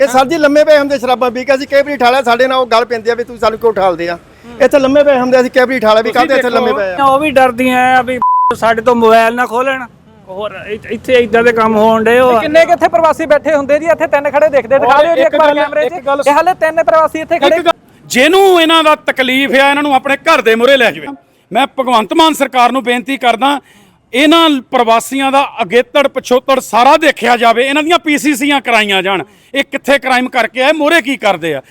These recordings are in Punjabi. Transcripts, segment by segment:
ਇਹ ਸਰ ਜੀ ਲੰਮੇ ਪਏ ਹੁੰਦੇ ਸ਼ਰਾਬਾਂ ਪੀ ਕੇ ਅਸੀਂ ਕਈ ਵਾਰੀ ਠਾਲਿਆ ਸਾਡੇ ਨਾਲ ਉਹ ਗੱਲ ਪੈਂਦੀ ਆ ਵੀ ਤੁਸੀਂ ਸਾਨੂੰ ਕਿਉਂ ਠਾਲਦੇ ਆ? ਇੱਥੇ ਲੰਮੇ ਪਏ ਹੁੰਦੇ ਅਸੀਂ ਕਈ ਵਾਰੀ ਠਾਲਿਆ ਵੀ ਕਾਹਦੇ ਇੱਥੇ ਲੰਮੇ ਪਏ ਆ। ਉਹ ਵੀ ਡਰਦੀਆਂ ਆ ਵੀ ਸਾਡੇ ਤੋਂ ਮੋਬਾਈਲ ਨਾ ਖੋਲਣ ਹੋਰ ਇੱਥੇ- ਇਦਾਂ ਦੇ ਕੰਮ ਹੋਣ ਡੇ ਉਹ। ਕਿੰਨੇ ਕਿ ਇੱਥੇ ਪ੍ਰਵਾਸੀ ਬੈਠੇ ਹੁੰਦੇ ਜੀ? ਇੱਥੇ ਤਿੰਨ ਖੜੇ ਦਿਖਦੇ ਦਿਖਾ ਦਿਓ ਜੀ ਇੱਕ ਵਾਰ ਕੈਮਰੇ 'ਚ। ਇਹ ਹਾਲੇ ਤਿੰਨ ਪ੍ਰਵਾਸੀ ਇੱਥੇ ਖੜੇ। ਜਿਹਨੂੰ ਇਹਨਾਂ ਦਾ ਤਕਲੀਫ ਆ ਇਹਨਾਂ ਨੂੰ ਆਪਣੇ ਘਰ ਦੇ ਮੂਹਰੇ ਲੈ ਜਾਵੇ। ਮੈਂ ਭਗਵੰਤ ਮਾਨ ਸਰਕਾਰ ਨੂੰ ਬੇਨਤੀ ਕਰਦਾ ਇਹਨਾਂ ਪ੍ਰਵਾਸੀਆਂ ਦਾ ਅਗੇਤੜ ਪਿਛੋਤੜ ਸਾਰਾ ਦੇਖਿਆ ਜਾਵੇ, ਇਹਨਾਂ ਦੀਆਂ ਪੀਸੀਸੀਆਂ ਕਰਾਈਆਂ ਜਾਣ। ਇਹ ਕਿੱਥੇ ਕ੍ਰਾਈਮ ਕਰਕੇ ਆਏ ਮੂਹਰੇ ਕੀ ਕਰਦੇ ਆ?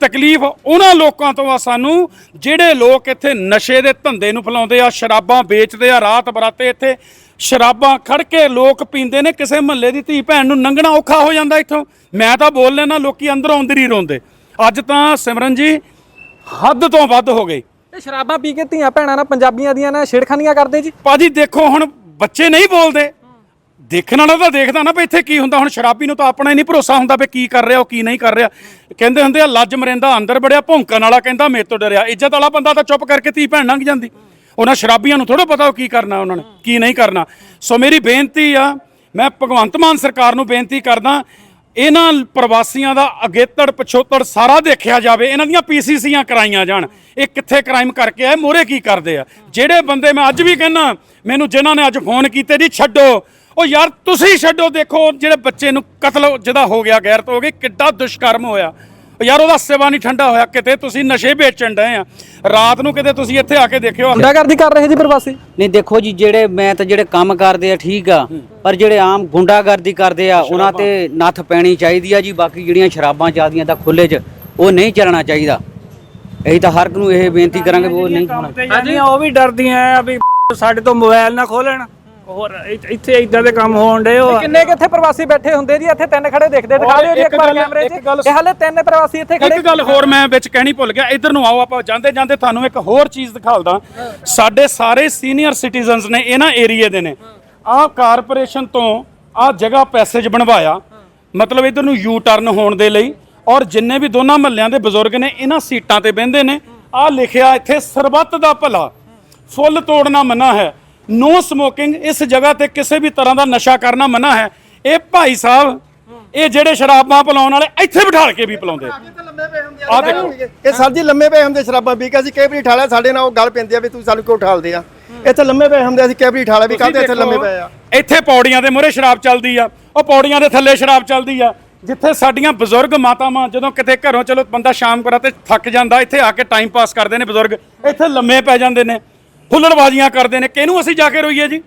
ਤਕਲੀਫ ਉਹਨਾਂ ਲੋਕਾਂ ਤੋਂ ਆ ਸਾਨੂੰ, ਜਿਹੜੇ ਲੋਕ ਇੱਥੇ ਨਸ਼ੇ ਦੇ ਧੰਦੇ ਨੂੰ ਫਲਾਉਂਦੇ ਆ, ਸ਼ਰਾਬਾਂ ਵੇਚਦੇ ਆ, ਰਾਤ ਬਰਾਤੇ ਇੱਥੇ ਸ਼ਰਾਬਾਂ ਖੜ ਕੇ ਲੋਕ ਪੀਂਦੇ ਨੇ, ਕਿਸੇ ਮਹੱਲੇ ਦੀ ਧੀ ਭੈਣ ਨੂੰ ਲੰਘਣਾ ਔਖਾ ਹੋ ਜਾਂਦਾ ਇੱਥੋਂ। ਮੈਂ ਤਾਂ ਬੋਲ ਲੈਣਾ ਲੋਕੀ ਅੰਦਰੋਂ ਅੰਦਰ ਹੀ ਰੋਂਦੇ। ਅੱਜ ਤਾਂ ਸਿਮਰਨ ਜੀ, ਹੱਦ ਤੋਂ ਵੱਧ ਹੋ ਗਈ। ਇਹ ਸ਼ਰਾਬਾਂ ਪੀ ਕੇ ਧੀਆਂ ਭੈਣਾਂ ਨਾਲ ਪੰਜਾਬੀਆਂ ਦੀਆਂ ਨਾਲ ਛੇੜਖਾਨੀਆਂ ਕਰਦੇ ਜੀ। ਭਾਜੀ, ਦੇਖੋ ਹੁਣ ਬੱਚੇ ਨਹੀਂ ਬੋਲਦੇ। ਦੇਖਣ ਵਾਲਾ ਤਾਂ ਦੇਖਦਾ ਨਾ ਵੀ ਇੱਥੇ ਕੀ ਹੁੰਦਾ। ਹੁਣ ਸ਼ਰਾਬੀ ਨੂੰ ਤਾਂ ਆਪਣਾ ਹੀ ਨਹੀਂ ਭਰੋਸਾ ਹੁੰਦਾ ਵੀ ਕੀ ਕਰ ਰਿਹਾ, ਉਹ ਕੀ ਨਹੀਂ ਕਰ ਰਿਹਾ। ਕਹਿੰਦੇ ਹੁੰਦੇ ਆ, ਲੱਜ ਮਰਿੰਦਾ ਅੰਦਰ ਬੜਿਆ ਭੌਂਕਣ ਵਾਲਾ ਕਹਿੰਦਾ, ਮੇਰੇ ਤੋਂ ਡਰਿਆ। ਇੱਜ਼ਤ ਵਾਲਾ ਬੰਦਾ ਤਾਂ ਚੁੱਪ ਕਰਕੇ ਧੀ ਭੈਣ ਲੰਘ ਜਾਂਦੀ। ਉਹਨਾਂ ਸ਼ਰਾਬੀਆਂ ਨੂੰ ਥੋੜਾ ਪਤਾ ਉਹ ਕੀ ਕਰਨਾ ਉਹਨਾਂ ਨੇ, ਕੀ ਨਹੀਂ ਕਰਨਾ। ਸੋ ਮੇਰੀ ਬੇਨਤੀ ਆ, ਮੈਂ ਭਗਵੰਤ ਮਾਨ ਸਰਕਾਰ ਨੂੰ ਬੇਨਤੀ ਕਰਦਾ ਇਹਨਾਂ ਪ੍ਰਵਾਸੀਆਂ ਦਾ ਅਗੇਤੜ ਪਛੋਤੜ ਸਾਰਾ ਦੇਖਿਆ ਜਾਵੇ, ਇਹਨਾਂ ਦੀਆਂ ਪੀਸੀਸੀਆਂ ਕਰਾਈਆਂ ਜਾਣ। ਇਹ ਕਿੱਥੇ ਕ੍ਰਾਈਮ ਕਰਕੇ ਆਏ ਮੋਰੇ ਕੀ ਕਰਦੇ ਆ? ਜਿਹੜੇ ਬੰਦੇ ਮੈਂ ਅੱਜ ਵੀ ਕਹਿੰਨਾ ਮੈਨੂੰ ਜਿਨ੍ਹਾਂ ਨੇ ਅੱਜ ਫੋਨ ਕੀਤੇ ਜੀ, ਛੱਡੋ। ਉਹ ਯਾਰ ਤੁਸੀਂ ਛੱਡੋ, ਦੇਖੋ, ਜਿਹੜੇ ਬੱਚੇ ਨੂੰ ਕਤਲ ਜਿਹਦਾ ਹੋ ਗਿਆ, ਗੈਰਤ ਹੋ ਗਈ, ਕਿੱਡਾ ਦੁਸ਼ਕਰਮ ਹੋਇਆ। ਯਾਰ ਉਹਦਾ ਸੇਵਾ ਨਹੀਂ ਠੰਡਾ ਹੋਇਆ ਕਿਤੇ ਤੁਸੀਂ ਨਸ਼ੇ ਵੇਚਣ ਡਏ ਆ। ਰਾਤ ਨੂੰ ਕਿਤੇ ਤੁਸੀਂ ਇੱਥੇ ਆ ਕੇ ਦੇਖਿਓ। ਗੁੰਡਾਗਰਦੀ ਕਰ ਰਹੇ ਜੀ ਪ੍ਰਵਾਸੀ? ਨਹੀਂ ਦੇਖੋ ਜੀ ਜਿਹੜੇ ਮੈਂ ਤਾਂ ਜਿਹੜੇ ਕੰਮ ਕਰਦੇ ਆ ਠੀਕ ਆ ਪਰ ਜਿਹੜੇ ਆਮ ਗੁੰਡਾਗਰਦੀ ਕਰਦੇ ਆ ਉਹਨਾਂ ਤੇ ਨੱਥ ਪੈਣੀ ਚਾਹੀਦੀ ਆ ਜੀ ਬਾਕੀ ਜਿਹੜੀਆਂ ਸ਼ਰਾਬਾਂ ਚੱਲਦੀਆਂ ਤਾਂ ਖੁੱਲੇ 'ਚ ਉਹ ਨਹੀਂ ਚੱਲਣਾ ਚਾਹੀਦਾ। ਅਸੀਂ ਤਾਂ ਹਰ ਇੱਕ ਨੂੰ ਇਹ ਬੇਨਤੀ ਕਰਾਂਗੇ ਵੀ ਉਹ ਨਹੀਂ ਹੋਣਾ ਜਾਂਦੀਆਂ ਉਹ ਵੀ ਡਰਦੀਆਂ ਆ ਵੀ ਸਾਡੇ ਤੋਂ ਮੋਬਾਈਲ ਨਾ ਖੋਲਣ ਹੋਰ ਇੱਥੇ- ਇੱਥੇ ਇਦਾਂ ਦੇ ਕੰਮ ਹੋਣ ਡੇ ਉਹ ਕਿੰਨੇ ਕਿ ਇੱਥੇ ਪ੍ਰਵਾਸੀ ਬੈਠੇ ਹੁੰਦੇ ਜੀ? ਇੱਥੇ ਤਿੰਨ ਖੜੇ ਦਿਖਦੇ ਦਿਖਾ ਦਿਓ ਜੀ ਇੱਕ ਵਾਰ ਕੈਮਰੇ 'ਚ। ਇਹ ਹਾਲੇ ਤਿੰਨ ਪ੍ਰਵਾਸੀ ਇੱਥੇ ਖੜੇ ਇੱਕ ਗੱਲ ਹੋਰ ਮੈਂ ਵਿੱਚ ਕਹਿਣੀ ਭੁੱਲ ਗਿਆ। ਇੱਧਰ ਨੂੰ ਆਓ ਆਪਾਂ ਜਾਂਦੇ ਜਾਂਦੇ ਤੁਹਾਨੂੰ ਇੱਕ ਹੋਰ ਚੀਜ਼ ਦਿਖਾਲਦਾ। ਸਾਡੇ ਸਾਰੇ ਸੀਨੀਅਰ ਸਿਟੀਜ਼ਨਸ ਨੇ ਇਹਨਾਂ ਏਰੀਏ ਦੇ ਨੇ। ਆਹ ਕਾਰਪੋਰੇਸ਼ਨ ਤੋਂ ਆਹ ਜਗ੍ਹਾ ਪੈਸੇਜ ਬਣਵਾਇਆ। ਮਤਲਬ ਇੱਧਰ ਨੂੰ ਯੂ ਟਰਨ ਹੋਣ ਦੇ ਲਈ। ਔਰ ਜਿੰਨੇ ਵੀ ਦੋਨਾਂ ਮਹੱਲਿਆਂ ਦੇ ਬਜ਼ੁਰਗ ਨੇ ਇਹਨਾਂ ਸੀਟਾਂ ਤੇ ਬਹਿੰਦੇ ਨੇ। ਆਹ ਲਿਖਿਆ ਇੱਥੇ ਸਰਬੱਤ ਦਾ ਭਲਾ। ਫੁੱਲ ਤੋੜਨਾ ਮਨਾ ਹੈ। ਨੋ ਸਮੋਕਿੰਗ ਇਸ ਜਗ੍ਹਾ ਤੇ ਕਿਸੇ ਵੀ ਤਰ੍ਹਾਂ ਦਾ ਨਸ਼ਾ ਕਰਨਾ ਮਨਾ ਹੈ। ਇਹ ਭਾਈ ਸਾਹਿਬ ਇਹ ਜਿਹੜੇ ਸ਼ਰਾਬਾਂ ਪਿਲਾਉਣ ਵਾਲੇ ਇੱਥੇ ਬਿਠਾ ਕੇ ਵੀ ਪਿਲਾਉਂਦੇ ਆਹ ਦੇਖੋ। ਇਹ ਸਰ ਜੀ ਲੰਮੇ ਪਏ ਹੁੰਦੇ ਸ਼ਰਾਬਾਂ ਪੀ ਕੇ ਅਸੀਂ ਕਈ ਵਾਰੀ ਠਾਲਿਆ ਸਾਡੇ ਨਾਲ ਉਹ ਗੱਲ ਪੈਂਦੀ ਆ ਵੀ ਤੁਸੀਂ ਸਾਨੂੰ ਕਿਉਂ ਠਾਲਦੇ ਆ? ਇੱਥੇ ਲੰਮੇ ਪਏ ਹੁੰਦੇ ਅਸੀਂ ਕਈ ਵਾਰੀ ਠਾਲਿਆ ਵੀ ਕਾਹਦੇ ਇੱਥੇ ਲੰਮੇ ਪਏ ਆ। ਇੱਥੇ ਪੌੜੀਆਂ ਦੇ ਮੂਹਰੇ ਸ਼ਰਾਬ ਚੱਲਦੀ ਆ ਉਹ ਪੌੜੀਆਂ ਦੇ ਥੱਲੇ ਸ਼ਰਾਬ ਚੱਲਦੀ ਆ ਜਿੱਥੇ ਸਾਡੀਆਂ ਬਜ਼ੁਰਗ ਮਾਤਾਵਾਂ ਜਦੋਂ ਕਿਤੇ ਘਰੋਂ ਚਲੋ ਬੰਦਾ ਸ਼ਾਮ ਕਰਾ ਤੇ ਥੱਕ ਜਾਂਦਾ ਇੱਥੇ ਆ ਕੇ ਟਾਈਮ ਪਾਸ ਕਰਦੇ ਨੇ ਬਜ਼ੁਰਗ ਇੱਥੇ ਲੰਮੇ ਪੈ ਜਾਂਦੇ ਨੇ। ਹੁੱਲੜਬਾਜ਼ੀਆਂ ਕਰਦੇ ਨੇ। ਕਿਹਨੂੰ ਅਸੀਂ ਜਾ ਕੇ ਰੋਈਏ ਜੀ?